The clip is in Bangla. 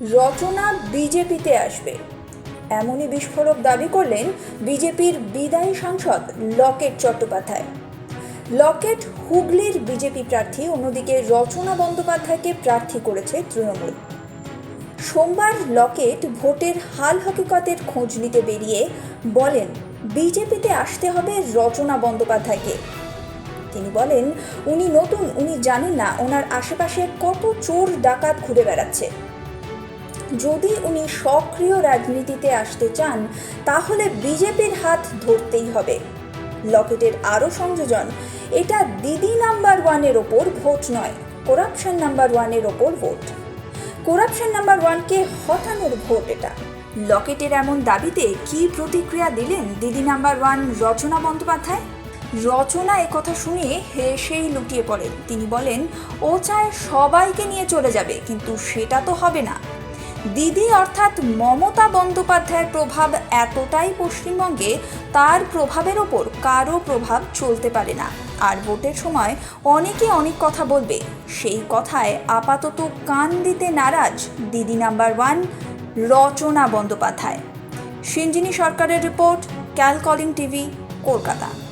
রচনা বিজেপিতে আসবে। এমনই বিস্ফোরক দাবি করলেন বিজেপির বিদায়ী সাংসদ লকেট চট্টোপাধ্যায়। লকেট হুগলির বিজেপি প্রার্থী, অন্যদিকে রচনা বন্দ্যোপাধ্যায়কে প্রার্থী করেছে তৃণমূল। সোমবার লকেট ভোটের হাল হকিকতের খোঁজ নিতে বেরিয়ে বলেন, বিজেপিতে আসতে হবে রচনা বন্দ্যোপাধ্যায়কে। তিনি বলেন, উনি নতুন, উনি জানেন না, ওনার আশেপাশে কত চোর ডাকাত ঘুরে বেড়াচ্ছে। যদি উনি সক্রিয় রাজনীতিতে আসতে চান, তাহলে বিজেপির হাত ধরতেই হবে। লকেটের আরও সংযোজন, এটা দিদি নাম্বার ওয়ানের ওপর ভোট নয়, করাপশন নাম্বার ওয়ানের ওপর ভোট। করাপশন নাম্বার ওয়ানকে হটানোর ভোট এটা। লকেটের এমন দাবিতে কি প্রতিক্রিয়া দিলেন দিদি নাম্বার ওয়ান রচনা বন্দ্যোপাধ্যায়? রচনা কথা শুনে হেসেই লুটিয়ে পড়েন। তিনি বলেন, ও চায় সবাইকে নিয়ে চলে যাবে, কিন্তু সেটা তো হবে না। দিদি অর্থাৎ মমতা বন্দ্যোপাধ্যায়ের প্রভাব এতটাই পশ্চিমবঙ্গে, তার প্রভাবের ওপর কারও প্রভাব চলতে পারে না। আর ভোটের সময় অনেকে অনেক কথা বলবে। সেই কথায় আপাতত কান দিতে নারাজ দিদি নাম্বার ওয়ান রচনা বন্দ্যোপাধ্যায়। সিঞ্জিনী সরকারের রিপোর্ট, ক্যালকলিং টিভি, কলকাতা।